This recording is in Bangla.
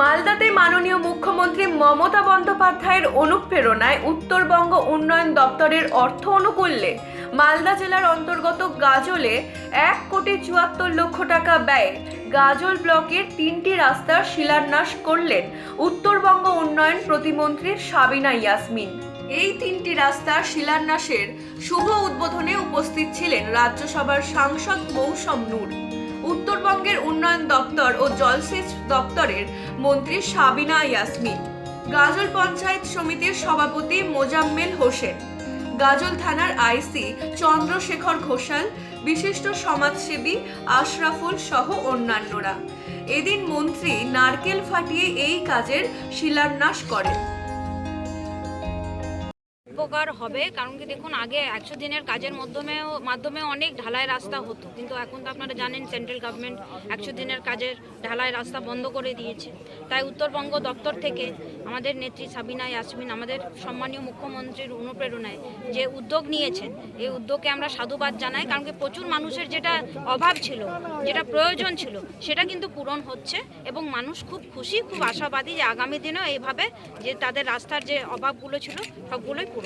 মালদাতে মাননীয় মুখ্যমন্ত্রী মমতা বন্দ্যোপাধ্যায়ের অনুপ্রেরণায় উত্তরবঙ্গ উন্নয়ন দপ্তরের অর্থ অনুকূল্যে মালদা জেলার অন্তর্গত গাজলে এক কোটি চুয়াত্তর লক্ষ টাকা ব্যয়ে গাজল ব্লকের তিনটি রাস্তার শিলান্যাস করলেন উত্তরবঙ্গ উন্নয়ন প্রতিমন্ত্রী সাবিনা ইয়াসমিন। এই তিনটি রাস্তার শিলান্যাসের শুভ উদ্বোধনে উপস্থিত ছিলেন রাজ্যসভার সাংসদ মৌসম নূর। উত্তরবঙ্গের উন্নয়ন দপ্তর ও জলসেচ দপ্তরের মন্ত্রী সাবিনা ইয়াসমিন, গাজল পঞ্চায়েত সমিতির সভাপতি মোজাম্মেল হোসেন, গাজল থানার আইসি চন্দ্রশেখর ঘোষাল, বিশিষ্ট সমাজসেবী আশরাফুল সহ অন্যান্যরা। এদিন মন্ত্রী নারকেল ফাটিয়ে এই কাজের শিলান্যাস করেন। উপকার হবে, কারণ কি দেখুন, আগে একশো দিনের কাজের মাধ্যমেও মাধ্যমে অনেক ঢালাই রাস্তা হতো। কিন্তু এখন তো আপনারা জানেন সেন্ট্রাল গভর্নমেন্ট একশো দিনের কাজের ঢালাই রাস্তা বন্ধ করে দিয়েছে। তাই উত্তরবঙ্গ দপ্তর থেকে আমাদের নেত্রী সাবিনা ইয়াসমিন, আমাদের সম্মানীয় মুখ্যমন্ত্রীর অনুপ্রেরণায় যে উদ্যোগ নিয়েছেন, এই উদ্যোগকে আমরা সাধুবাদ জানাই, কারণ কি প্রচুর মানুষের যেটা অভাব ছিল, যেটা প্রয়োজন ছিল, সেটা কিন্তু পূরণ হচ্ছে এবং মানুষ খুব খুশি, খুব আশাবাদী যে আগামী দিনেও এইভাবে যে তাদের রাস্তার যে অভাবগুলো ছিল, সবগুলোই পূরণ